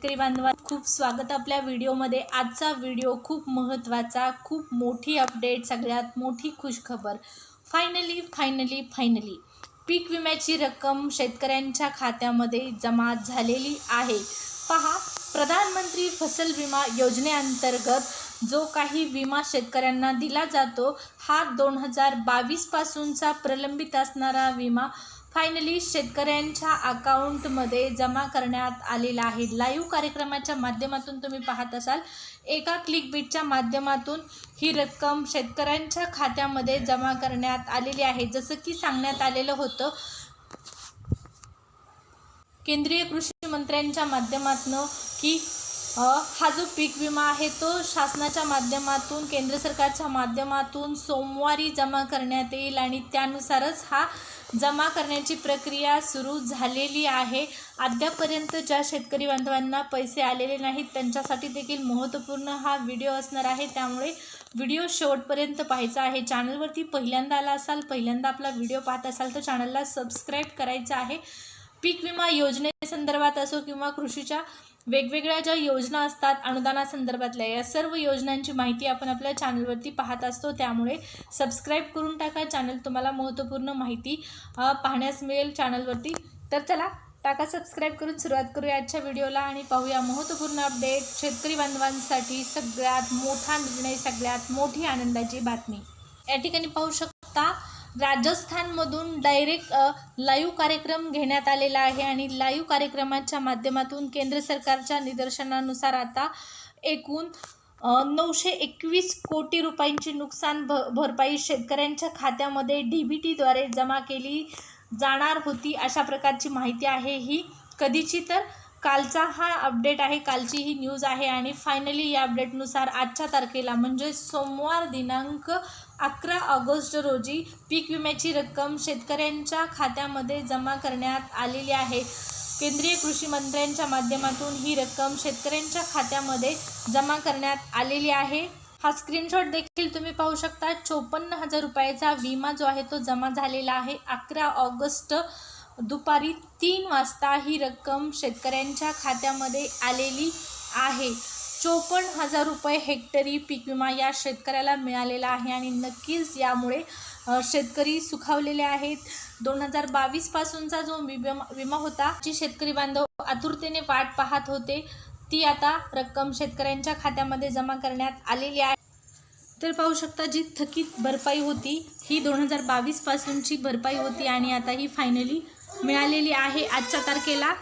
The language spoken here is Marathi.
शेतकरी बांधवा खूप स्वागत आपल्या व्हिडिओमध्ये. आजचा व्हिडिओ खूप महत्त्वाचा खूप मोठी अपडेट सगळ्यात मोठी खुशखबर. फायनली फायनली फायनली पीक विम्याची रक्कम शेतकऱ्यांच्या खात्यामध्ये जमा झालेली आहे. पहा प्रधानमंत्री फसल विमा योजनेअंतर्गत जो काही विमा शेतकऱ्यांना दिला जातो हा दोन हजार बावीसपासूनचा प्रलंबित असणारा विमा फायनली शेतकऱ्यांच्या अकाउंटमध्ये जमा करण्यात आलेला आहे. लाईव्ह कार्यक्रमाच्या माध्यमातून तुम्ही पाहत असाल. एका क्लिक बीटच्या माध्यमातून ही रक्कम शेतकऱ्यांच्या खात्यामध्ये जमा करण्यात आलेली आहे. जसं की सांगण्यात आलेलं होतं केंद्रीय कृषी मंत्र्यांच्या माध्यमातून की हा जो पीक विमा आहे तो शासनाच्या माध्यमातून केंद्र सरकारच्या माध्यमातून सोमवारी जमा करण्यात येईल आणि त्यानुसारच हा जमा करण्याची प्रक्रिया सुरू झालेली आहे. अद्यापर्यंत ज्या शेतकरी बांधवांना पैसे आलेले नाहीत त्यांच्यासाठी देखील महत्त्वपूर्ण हा व्हिडिओ असणार आहे. त्यामुळे व्हिडिओ शेवटपर्यंत पाहायचा आहे. चॅनलवरती पहिल्यांदा आला असाल पहिल्यांदा आपला व्हिडिओ पाहत असाल तर चॅनलला सबस्क्राईब करायचं आहे. पीक विमा योजनेसंदर्भात असो किंवा कृषीच्या वेगवेगळ्या ज्या योजना असतात अनुदानासंदर्भातल्या या सर्व योजनांची माहिती आपण आपल्या चॅनलवरती पाहत असतो. त्यामुळे सबस्क्राईब करून टाका. चॅनल तुम्हाला महत्त्वपूर्ण माहिती पाहण्यास मिळेल चॅनलवरती. तर चला टाका सबस्क्राईब करून सुरुवात करूया आजच्या व्हिडिओला आणि पाहूया महत्त्वपूर्ण अपडेट शेतकरी बांधवांसाठी सगळ्यात मोठा निर्णय सगळ्यात मोठी आनंदाची बातमी. या ठिकाणी पाहू शकता राजस्थानमधून डायरेक्ट लाईव्ह कार्यक्रम घेण्यात आलेला आहे आणि लाईव्ह कार्यक्रमाच्या माध्यमातून केंद्र सरकारच्या निदर्शनानुसार आता एकूण नऊशे एकवीस कोटी रुपयांची नुकसान भ भरपाई शेतकऱ्यांच्या खात्यामध्ये डी बी टीद्वारे जमा केली जाणार होती अशा प्रकारची माहिती आहे ही. कधीची तर कालचा हा अपडेट आहे कालची ही न्यूज आहे आणि फायनली या अपडेटनुसार आजच्या तारखेला म्हणजे सोमवार दिनांक अकरा ऑगस्ट रोजी पीक विम्याची रक्कम शेतकऱ्यांच्या खात्यामध्ये जमा करण्यात आलेली आहे. केंद्रीय कृषी मंत्र्यांच्या माध्यमातून ही रक्कम शेतकऱ्यांच्या खात्यामध्ये जमा करण्यात आलेली आहे. हा स्क्रीनशॉट देखील तुम्ही पाहू शकता. चोपन्न हजार रुपयाचा विमा जो आहे तो जमा झालेला आहे. अकरा ऑगस्ट दुपारी तीन वाजता ही रक्कम शेतकऱ्यांच्या खात्यामध्ये आलेली आहे. चोपन्न हजार रुपये हेक्टरी पीक विमा या शेतकऱ्याला मिळालेला आहे आणि नक्कीच यामुळे शेतकरी सुखावलेले आहेत. दोन हजार बावीसपासूनचा जो विमा विमा होता जी शेतकरी बांधव आतुरतेने वाट पाहत होते ती आता रक्कम शेतकऱ्यांच्या खात्यामध्ये जमा करण्यात आलेली आहे. तर पाहू शकता जी थकीत भरपाई होती ही दोन हजार बावीसपासूनची भरपाई होती आणि आता ही फायनली मिळालेली आहे आजच्या तारखेला.